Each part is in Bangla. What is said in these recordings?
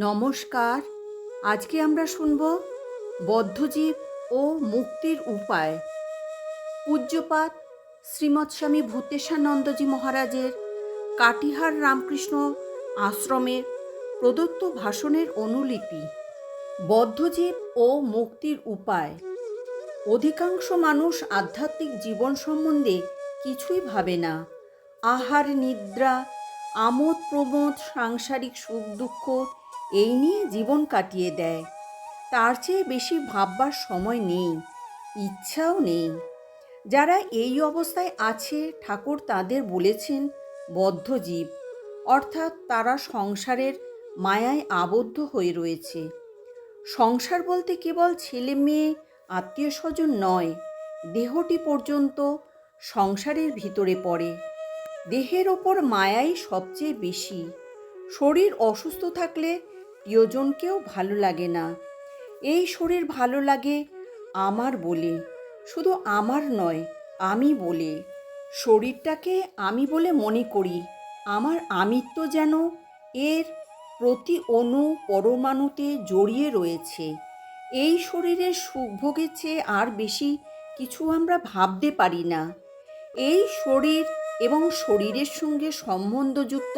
নমস্কার। আজকে আমরা শুনব বদ্ধজীব ও মুক্তির উপায়। পূজ্যপাত শ্রীমৎ স্বামী ভূতেশানন্দজি মহারাজের কাটিহার রামকৃষ্ণ আশ্রমের প্রদত্ত ভাষণের অনুলিপি, বদ্ধজীব ও মুক্তির উপায়। অধিকাংশ মানুষ আধ্যাত্মিক জীবন সম্বন্ধে কিছুই ভাবে না। আহার, নিদ্রা আমোদ প্রমোদ সাংসারিক সুখ দুঃখ এই নিয়ে জীবন কাটিয়ে দেয়। তার চেয়ে বেশি ভাববার সময় নেই, ইচ্ছাও নেই। যারা এই অবস্থায় আছে, ঠাকুর তাদের বলেছেন বদ্ধজীব অর্থাৎ তারা সংসারের মায়ায় আবদ্ধ হয়ে রয়েছে। সংসার বলতে কেবল ছেলে মেয়ে, আত্মীয় স্বজন নয়, দেহটি পর্যন্ত সংসারের ভিতরে পড়ে। দেহের ওপর মায়াই সবচেয়ে বেশি। শরীর অসুস্থ থাকলে প্রিয়জনকেও ভালো লাগে না। এই শরীর ভালো লাগে আমার বলে। শুধু আমার নয়, আমি বলে। শরীরটাকে আমি বলে মনে করি। আমার আমিত্ব যেন এর প্রতি অণু পরমাণুতে জড়িয়ে রয়েছে। এই শরীরের সুখ ভোগের চেয়ে আর বেশি কিছু আমরা ভাবতে পারি না। এই শরীর এবং শরীরের সঙ্গে সম্বন্ধযুক্ত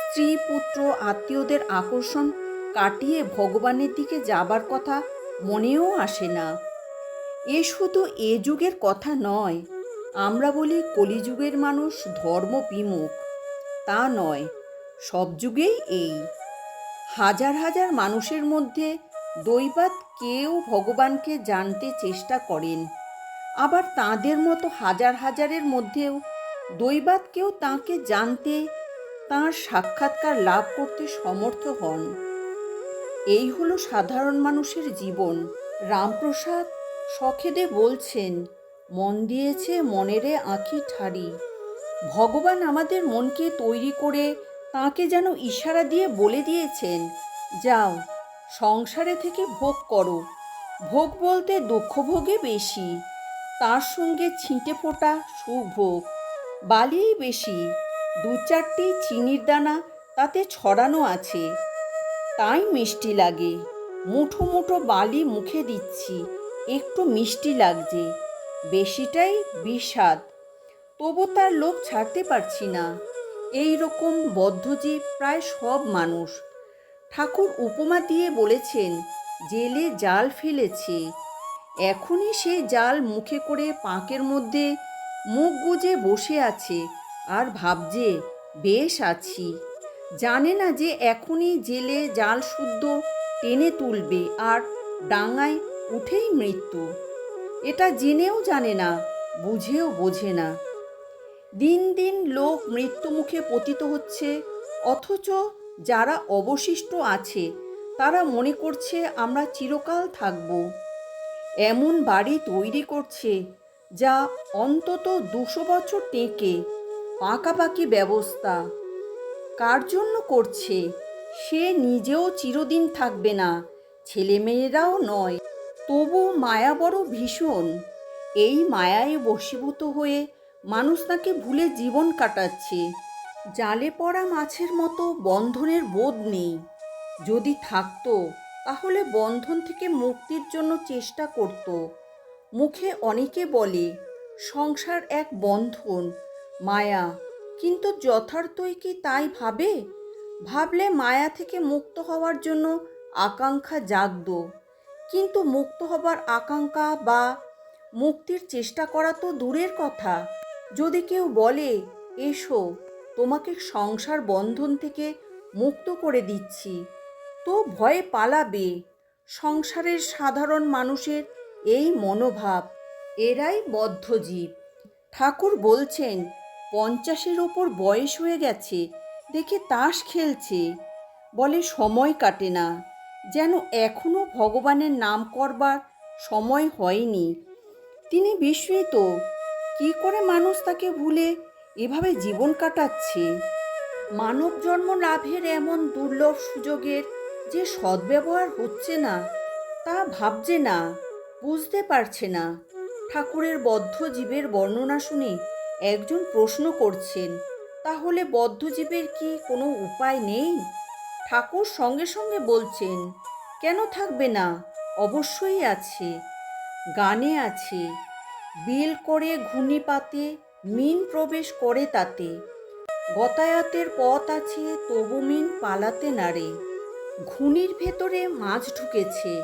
স্ত্রী পুত্র আত্মীয়দের আকর্ষণ কাটিয়ে ভগবানের দিকে যাবার কথা মনেও আসে না। এ শুধু এ যুগের কথা নয়, আমরা বলি কলিযুগের মানুষ ধর্ম বিমুখ তা নয়, সব যুগেই এই। হাজার হাজার মানুষের মধ্যে দৈবাত কেউ ভগবানকে জানতে চেষ্টা করেন। আবার তাদের মতো হাজার হাজারের মধ্যেও দৈবাত কেউ তাঁকে জানতে তাঁর সাক্ষাৎকার লাভ করতে সমর্থ হন। এই হলো সাধারণ মানুষের জীবন। রামপ্রসাদ সখেদে বলছেন, মন দিয়েছে মনেরে আঁখি ঠাড়ি ভগবান আমাদের মনকে তৈরি করে তাকে যেন ইশারা দিয়ে বলে দিয়েছেন, যাও, সংসারে থেকে ভোগ করো। ভোগ বলতে দুঃখ ভোগে বেশি। তার সঙ্গে ছিঁটে ফোটা সুভোগ। বালিই বেশি। দু চারটি চিনির দানা তাতে ছড়ানো আছে। তাই মিষ্টি লাগে। মুঠো মুঠো বালি মুখে দিচ্ছি, একটু মিষ্টি লাগছে। বেশিটাই বিষাদ, তবু তার লোভ ছাড়তে পারছি না। এই রকম বদ্ধজীব প্রায় সব মানুষ। ঠাকুর উপমা দিয়ে বলেছেন, জেলে জাল ফেলেছে। এখনই সে জাল মুখে করে পাঁকের মধ্যে মুখ গুজে বসে আছে, আর ভাবছে, বেশ আছি। জানে না যে এখনই জেলে জাল শুদ্ধ টেনে তুলবে আর ডাঙায় উঠেই মৃত্যু। এটা জেনেও জানে না, বুঝেও বোঝে না। দিন দিন লোক মৃত্যুমুখে পতিত হচ্ছে, অথচ যারা অবশিষ্ট আছে, তারা মনে করছে আমরা চিরকাল থাকব। এমন বাড়ি তৈরি করছে, যা অন্তত দুশো বছর টেকে, পাকাপাকি ব্যবস্থা। কার জন্য করছে? সে নিজেও চিরদিন থাকবে না, ছেলেমেয়েরাও নয় তবু মায়া বড় ভীষণ। এই মায়ায় বশীভূত হয়ে মানুষ তাকে ভুলে জীবন কাটাচ্ছে। জালে পড়া মাছের মতো বন্ধনের বোধ নেই। যদি থাকতো, তাহলে বন্ধন থেকে মুক্তির জন্য চেষ্টা করত। মুখে অনেকে বলে, সংসার এক বন্ধন, মায়া কিন্তু যথার্থই কি তাই ভাবে? ভাবলে মায়া থেকে মুক্ত হওয়ার জন্য আকাঙ্ক্ষা জাগত। কিন্তু মুক্ত হবার আকাঙ্ক্ষা বা মুক্তির চেষ্টা করা তো দূরের কথা। যদি কেউ বলে, এসো, তোমাকে সংসার বন্ধন থেকে মুক্ত করে দিচ্ছি। তো ভয়ে পালাবে। সংসারের সাধারণ মানুষের এই মনোভাব, এরাই বদ্ধজীব ঠাকুর বলছেন পঞ্চাশের ওপর বয়স হয়ে গেছে, দেখে তাস খেলছে। বলে, সময় কাটে না। যেন এখনও ভগবানের নাম করবার সময় হয়নি। তিনি বিস্মিত। কি করে মানুষ তাকে ভুলে এভাবে জীবন কাটাচ্ছে? মানব জন্ম লাভের এমন দুর্লভ সুযোগের যে সদ্ব্যবহার হচ্ছে না, তা ভাবছে না, বুঝতে পারছে না। ঠাকুরের বদ্ধ জীবের বর্ণনা শুনে একজন প্রশ্ন করছেন, তাহলে বদ্ধজীবের কি কোনো উপায় নেই? ঠাকুর সঙ্গে সঙ্গে বলছেন, কেন থাকবে না? অবশ্যই আছে। গানে আছে। বিল করে ঘূর্ণি পাতে মিন প্রবেশ করে তাতে। গতায়াতের পথ আছে, তবু মিন পালাতে নারে ঘুনির ভেতরে মাছ ঢুকেছে।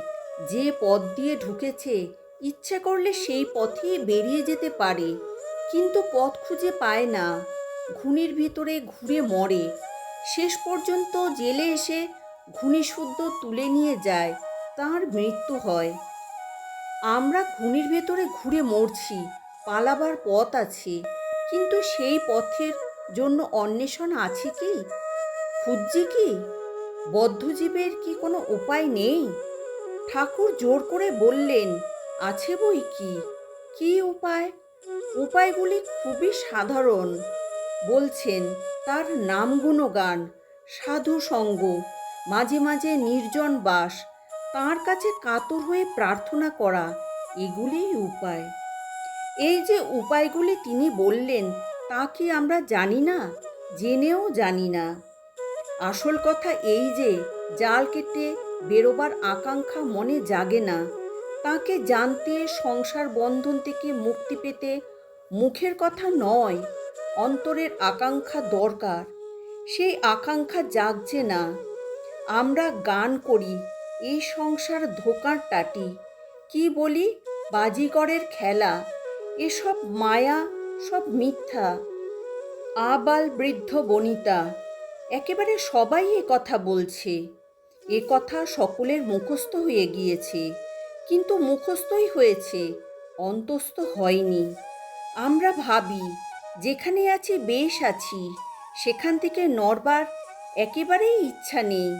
যে পথ দিয়ে ঢুকেছে, ইচ্ছে করলে সেই পথেই বেরিয়ে যেতে পারে। কিন্তু পথ খুঁজে পায় না। ঘুনির ভিতরে ঘুরে মরে। শেষ পর্যন্ত জেলে এসে ঘুনি শুদ্ধ তুলে নিয়ে যায়, তার মৃত্যু হয়। আমরা ঘুনির ভেতরে ঘুরে মরছি, পালাবার পথ আছে, কিন্তু সেই পথের জন্য অন্বেষণ আছে কি? খুঁজছি কি? বদ্ধজীবের কি কোনো উপায় নেই? ঠাকুর জোর করে বললেন, আছে বই কি? কি উপায়? উপায়গুলি খুবই সাধারণ। বলছেন, তার নাম গুণগান, সাধু সঙ্গ, মাঝে মাঝে নির্জন বাস, তার কাছে কাতর হয়ে প্রার্থনা করা, এগুলিই উপায়। এই যে উপায়গুলি তিনি বললেন, তা কি আমরা জানি না? জেনেও জানি না। আসল কথা এই যে, জাল কেটে বেরোবার আকাঙ্ক্ষা মনে জাগে না। তাকে জানতে সংসার বন্ধন থেকে মুক্তি পেতে মুখের কথা নয়, অন্তরের আকাঙ্ক্ষা দরকার। সেই আকাঙ্ক্ষা জাগছে না। আমরা গান করি এই সংসার ধোকার টাটি কি বলি? বাজিগরের খেলা। এসব মায়া, সব মিথ্যা। আবাল বৃদ্ধ বনিতা, একেবারে সবাই এ কথা বলছে। এ কথা সকলের মুখস্থ হয়ে গিয়েছে, কিন্তু মুখস্থই হয়েছে, অন্তস্থ হয়নি। আমরা ভাবি, যেখানে আছি বেশ আছি, সেখান থেকে নড়বার একেবারেই ইচ্ছা নেই।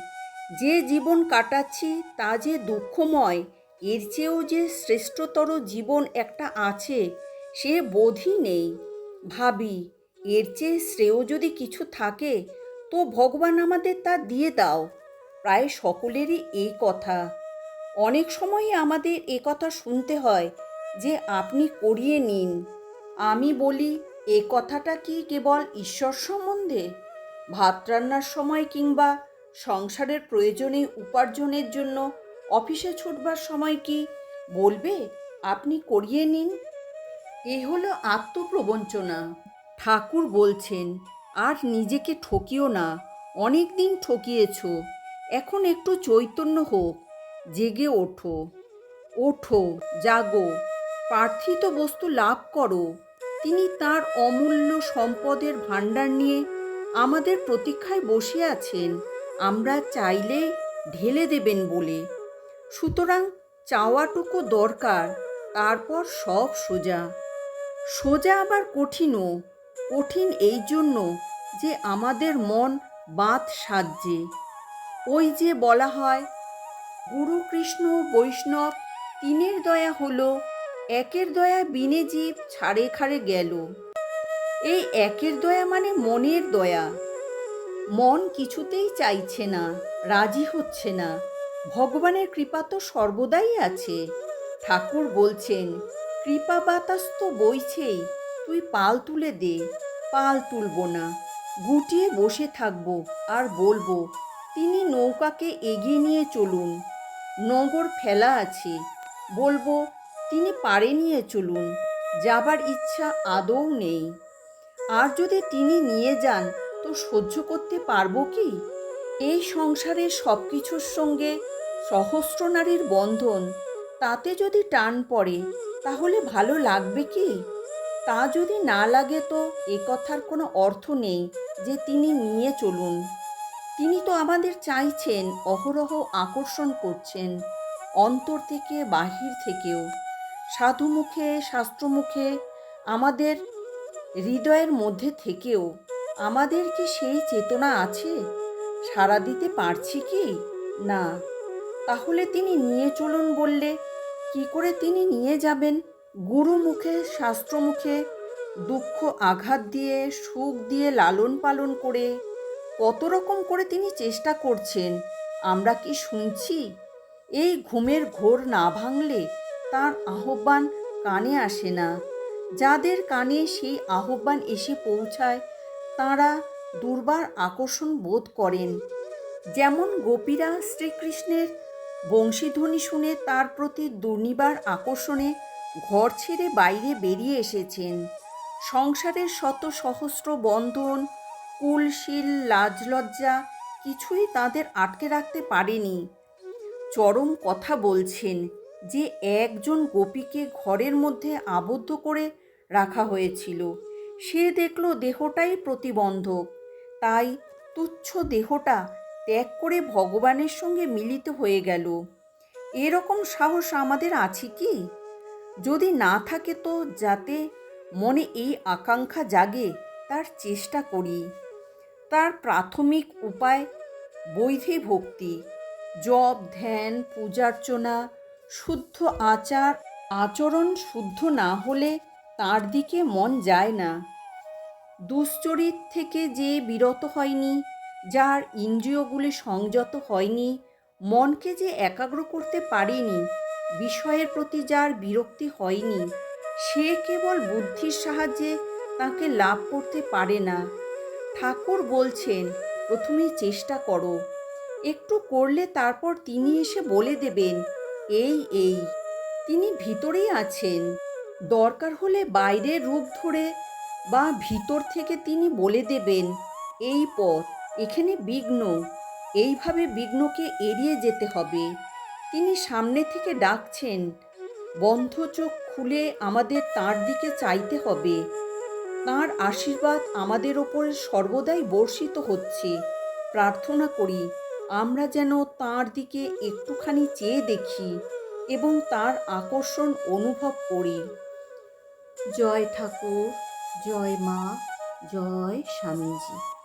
যে জীবন কাটাচ্ছি তা যে দুঃখময়, এর চেয়েও যে শ্রেষ্ঠতর জীবন একটা আছে, সে বোধই নেই। ভাবি, এর চেয়ে শ্রেয় যদি কিছু থাকে, তো ভগবান আমাদের তা দিয়ে দাও। প্রায় সকলেরই এই কথা। অনেক সময়ই আমাদের এ কথা শুনতে হয় যে আপনি করিয়ে নিন। আমি বলি, এ কথাটা কি কেবল ঈশ্বর সম্বন্ধে ভাত রান্নার সময় কিংবা সংসারের প্রয়োজনে উপার্জনের জন্য অফিসে ছুটবার সময় কি বলবে? আপনি করিয়ে নিন। এ হলো আত্মপ্রবঞ্চনা। ঠাকুর বলছেন, আর নিজেকে ঠকিও না। অনেক দিন ঠকিয়েছ। এখন একটু চৈতন্য হোক। জেগে ওঠো। ওঠো, জাগো। প্রার্থিত বস্তু লাভ করো। তিনি তার অমূল্য সম্পদের ভাণ্ডার নিয়ে আমাদের প্রতীক্ষায় বসে আছেন। আমরা চাইলে ঢেলে দেবেন বলে। সুতরাং চাওয়াটুকু দরকার, তারপর সব সোজা। সোজা আবার কঠিনও, কঠিন এই জন্য যে আমাদের মন বাঁধ সাজে ওই যে বলা হয় গুরু কৃষ্ণ বৈষ্ণব তিনের দয়া হলো একের দয়া বিনে জীব ছাড়ে খাড়ে গেল। এই একের দয়া মানে মনের দয়া। মন কিছুতেই চাইছে না, রাজি হচ্ছে না। ভগবানের কৃপা তো সর্বদাই আছে। ঠাকুর বলছেন, কৃপা বাতাস তো বইছেই, তুই পাল তুলে দে, পাল তুলব না। গুটিয়ে বসে থাকব আর বলব, তিনি নৌকাকে এগিয়ে নিয়ে চলুন। নগর ফেলা আছে। বলব তিনি পারে নিয়ে চলুন, যাবার ইচ্ছা আদৌ নেই। আর যদি তিনি নিয়ে যান, তো সহ্য করতে পারব কি? এই সংসারের সব কিছুর সঙ্গে সহস্র নারীর বন্ধন, তাতে যদি টান পড়ে, তাহলে ভালো লাগবে কি? তা যদি না লাগে তো এ কথার কোনো অর্থ নেই যে তিনি নিয়ে চলুন। তিনি তো আমাদের চাইছেন, অহরহ আকর্ষণ করছেন, অন্তর থেকে বাহির থেকেও। সাধু মুখে শাস্ত্রমুখে, আমাদের হৃদয়ের মধ্যে থেকেও আমাদের কি সেই চেতনা আছে? সাড়া দিতে পারছি কি? না। তাহলে তিনি নিয়ে চলুন বললে, কি করে তিনি নিয়ে যাবেন? গুরু মুখে শাস্ত্র মুখে দুঃখ আঘাত দিয়ে, সুখ দিয়ে লালন পালন করে কত রকম করে তিনি চেষ্টা করছেন, আমরা কি শুনছি? এই ঘুমের ঘোর না ভাঙলে তার আহ্বান কানে আসে না। যাদের কানে সেই আহ্বান এসে পৌঁছায়, তারা দুর্বার আকর্ষণ বোধ করেন। যেমন গোপীরা শ্রীকৃষ্ণের বংশীধ্বনি শুনে তার প্রতি দুর্নিবার আকর্ষণে ঘর ছেড়ে বাইরে বেরিয়ে এসেছেন। সংসারের শত সহস্র বন্ধন কুলশীল লাজলজ্জা কিছুই তাদের আটকে রাখতে পারেনি। চরম কথা বলছেন যে একজন গোপীকে ঘরের মধ্যে আবদ্ধ করে রাখা হয়েছিল। সে দেখল দেহটাই প্রতিবন্ধক। তাই তুচ্ছ দেহটা ত্যাগ করে ভগবানের সঙ্গে মিলিত হয়ে গেল। এরকম সাহস আমাদের আছে কি? যদি না থাকে তো যাতে মনে এই আকাঙ্ক্ষা জাগে, তার চেষ্টা করি। তার প্রাথমিক উপায় বৈধি ভক্তি। জপ, ধ্যান, পূজার্চনা শুদ্ধ আচার, আচরণ শুদ্ধ না হলে তার দিকে মন যায় না। দুশ্চরিত থেকে যে বিরত হয়নি, যার ইন্দ্রিয়গুলি সংযত হয়নি, মনকে যে একাগ্র করতে পারেনি, বিষয়ের প্রতি যার বিরক্তি হয়নি, সে কেবল বুদ্ধির সাহায্যে তাকে লাভ করতে পারে না। ঠাকুর বলছেন, প্রথমেই চেষ্টা করো। একটু করলে তারপর তিনি এসে বলে দেবেন এই এই। তিনি ভিতরেই আছেন। দরকার হলে বাইরের রূপ ধরে বা ভিতর থেকে তিনি বলে দেবেন, এই পথ, এখানে বিঘ্ন। এইভাবে বিঘ্নকে এড়িয়ে যেতে হবে। তিনি সামনে থেকে ডাকছেন, বন্ধ চোখ খুলে আমাদের তার দিকে চাইতে হবে। তাঁর আশীর্বাদ আমাদের ওপরে সর্বদাই বর্ষিত হচ্ছে। প্রার্থনা করি আমরা যেন তার দিকে একটুখানি চেয়ে দেখি এবং তার আকর্ষণ অনুভব করি। জয় ঠাকুর, জয় মা, জয় স্বামীজি।